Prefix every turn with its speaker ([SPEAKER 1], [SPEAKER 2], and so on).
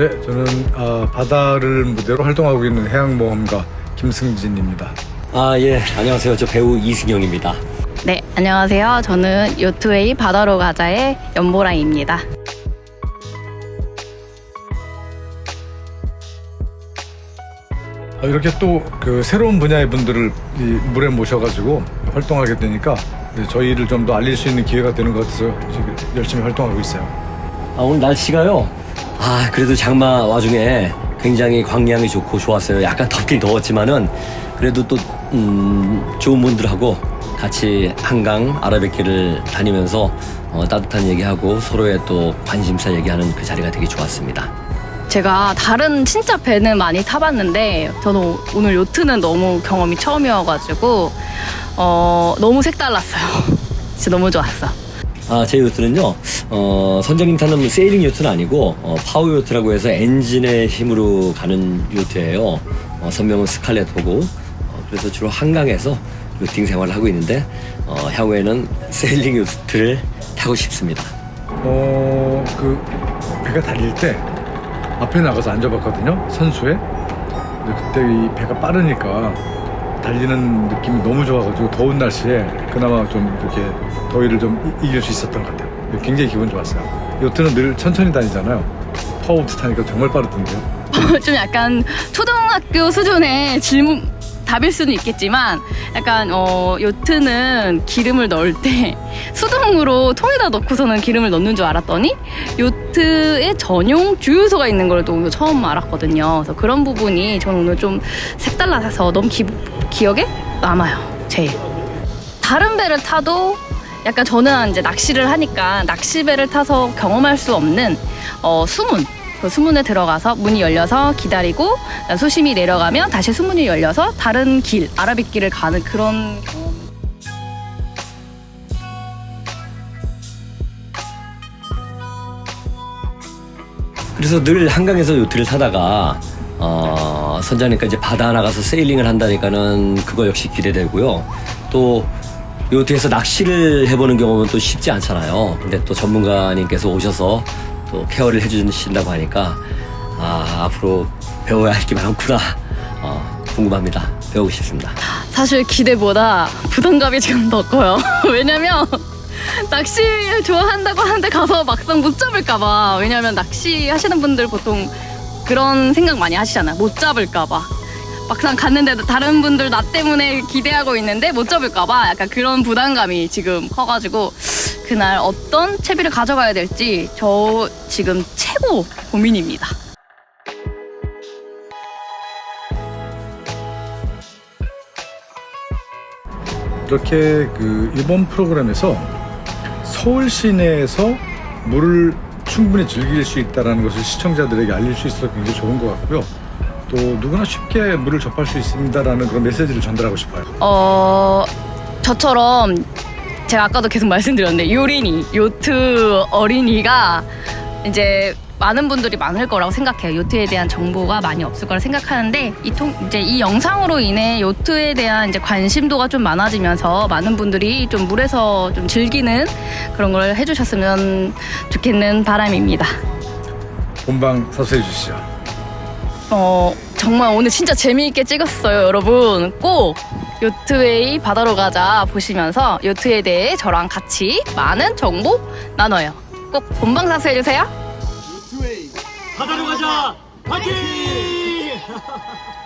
[SPEAKER 1] 네, 저는 아, 바다를 무대로 활동하고 있는 해양모험가 김승진입니다.
[SPEAKER 2] 아, 예. 안녕하세요. 저 배우 이승영입니다.
[SPEAKER 3] 네, 안녕하세요. 저는 요트웨이 바다로 가자의 연보라입니다.
[SPEAKER 1] 아, 이렇게 또 그 새로운 분야의 분들을 이 물에 모셔가지고 활동하게 되니까 네, 저희를 좀 더 알릴 수 있는 기회가 되는 것 같아서 지금 열심히 활동하고 있어요.
[SPEAKER 2] 아, 오늘 날씨가요. 아, 그래도 장마 와중에 굉장히 광량이 좋고 좋았어요. 약간 덥긴 더웠지만은 그래도 또, 음, 좋은 분들하고 같이 한강 아라뱃길을 다니면서 어, 따뜻한 얘기하고 서로의 또 관심사 얘기하는 그 자리가 되게 좋았습니다.
[SPEAKER 3] 제가 다른 진짜 배는 많이 타봤는데 저는 오늘 요트는 너무 경험이 처음이어가지고 어, 너무 색달랐어요. 진짜 너무 좋았어.
[SPEAKER 2] 아, 제 요트는요, 어, 선장님 타는 세일링 요트는 아니고, 어, 파워 요트라고 해서 엔진의 힘으로 가는 요트예요. 어, 선명은 스칼렛 호고, 어, 그래서 주로 한강에서 요팅 생활을 하고 있는데, 어, 향후에는 세일링 요트를 타고 싶습니다.
[SPEAKER 1] 어, 그 배가 달릴 때 앞에 나가서 앉아봤거든요. 선수에. 근데 그때 이 배가 빠르니까 달리는 느낌이 너무 좋아가지고 더운 날씨에 그나마 좀 이렇게 더위를 좀 이- 이길 수 있었던 것 같아요. 굉장히 기분 좋았어요. 요트는 늘 천천히 다니잖아요. 파워보트 타니까 정말 빠르던데요.
[SPEAKER 3] 좀 약간 초등학교 수준의 질문 답일 수는 있겠지만 약간 어 요트는 기름을 넣을 때 수동으로 통에다 넣고서는 기름을 넣는 줄 알았더니 요트에 전용 주유소가 있는 걸 또 오늘 처음 알았거든요. 그래서 그런 부분이 저는 오늘 좀 색달라서 너무 기, 기억에 남아요. 제일. 다른 배를 타도 약간 저는 이제 낚시를 하니까 낚시배를 타서 경험할 수 없는 어, 수문. 그 수문에 들어가서 문이 열려서 기다리고 수심이 내려가면 다시 수문이 열려서 다른 길, 아라뱃길을 가는 그런 경험.
[SPEAKER 2] 그래서 늘 한강에서 요트를 타다가, 어, 선장님과 이제 바다 나가서 세일링을 한다니까는 그거 역시 기대되고요. 또, 요트에서 낚시를 해보는 경험은 또 쉽지 않잖아요. 근데 또 전문가님께서 오셔서 또 케어를 해주신다고 하니까, 아, 앞으로 배워야 할 게 많구나. 어, 궁금합니다. 배우고 싶습니다.
[SPEAKER 3] 사실 기대보다 부담감이 지금 더 커요. 왜냐면 낚시 좋아한다고 하는데 가서 막상 못 잡을까봐. 왜냐면 낚시 하시는 분들 보통 그런 생각 많이 하시잖아요. 못 잡을까봐. 막상 갔는데 다른 분들 나 때문에 기대하고 있는데 못 잡을까봐 약간 그런 부담감이 지금 커가지고 그날 어떤 채비를 가져가야 될지 저 지금 최고 고민입니다.
[SPEAKER 1] 이렇게 그 이번 프로그램에서 서울 시내에서 물을 충분히 즐길 수 있다는 것을 시청자들에게 알릴 수 있어서 굉장히 좋은 것 같고요. 또 누구나 쉽게 물을 접할 수 있습니다라는 그런 메시지를 전달하고 싶어요.
[SPEAKER 3] 어 저처럼 제가 아까도 계속 말씀드렸는데 요린이 요트 어린이가 이제 많은 분들이 많을 거라고 생각해요. 요트에 대한 정보가 많이 없을 거라 생각하는데 이 통 이제 이 영상으로 인해 요트에 대한 이제 관심도가 좀 많아지면서 많은 분들이 좀 물에서 좀 즐기는 그런 걸 해주셨으면 좋겠는 바람입니다.
[SPEAKER 1] 본방 사수해 주시죠.
[SPEAKER 3] 어 정말 오늘 진짜 재미있게 찍었어요 여러분 꼭 요트웨이 바다로 가자 보시면서 요트에 대해 저랑 같이 많은 정보 나눠요 꼭 본방사수 해주세요
[SPEAKER 4] 바다로 가자! 파이팅!